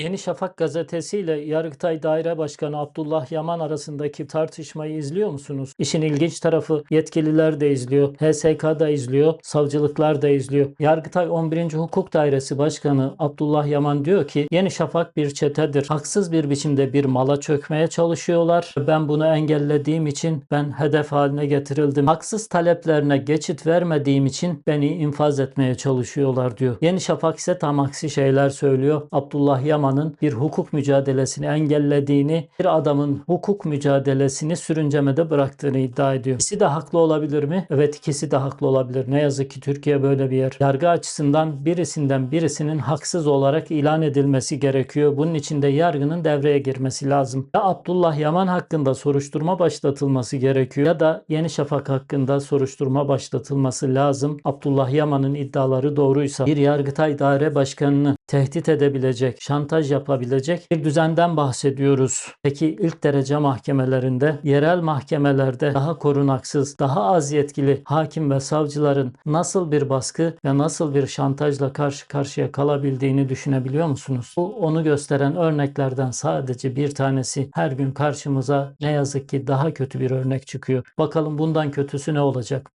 Yeni Şafak gazetesiyle Yargıtay Daire Başkanı Abdullah Yaman arasındaki tartışmayı izliyor musunuz? İşin ilginç tarafı yetkililer de izliyor, HSK da izliyor, savcılıklar da izliyor. Yargıtay 11. Hukuk Dairesi Başkanı Abdullah Yaman diyor ki Yeni Şafak bir çetedir. Haksız bir biçimde bir mala çökmeye çalışıyorlar. Ben bunu engellediğim için ben hedef haline getirildim. Haksız taleplerine geçit vermediğim için beni infaz etmeye çalışıyorlar diyor. Yeni Şafak ise tam aksi şeyler söylüyor. Abdullah Yaman'ın bir hukuk mücadelesini engellediğini, bir adamın hukuk mücadelesini sürüncemede bıraktığını iddia ediyor. İkisi de haklı olabilir mi? Evet ikisi de haklı olabilir. Ne yazık ki Türkiye böyle bir yer. Yargı açısından birisinden birisinin haksız olarak ilan edilmesi gerekiyor. Bunun için de yargının devreye girmesi lazım. Ya Abdullah Yaman hakkında soruşturma başlatılması gerekiyor ya da Yeni Şafak hakkında soruşturma başlatılması lazım. Abdullah Yaman'ın iddiaları doğruysa bir Yargıtay Daire Başkanı'nı tehdit edebilecek, şantaj yapabilecek bir düzenden bahsediyoruz. Peki ilk derece mahkemelerinde, yerel mahkemelerde daha korunaksız, daha az yetkili hakim ve savcıların nasıl bir baskı ve nasıl bir şantajla karşı karşıya kalabildiğini düşünebiliyor musunuz? Bu onu gösteren örneklerden sadece bir tanesi. Her gün karşımıza ne yazık ki daha kötü bir örnek çıkıyor. Bakalım bundan kötüsü ne olacak?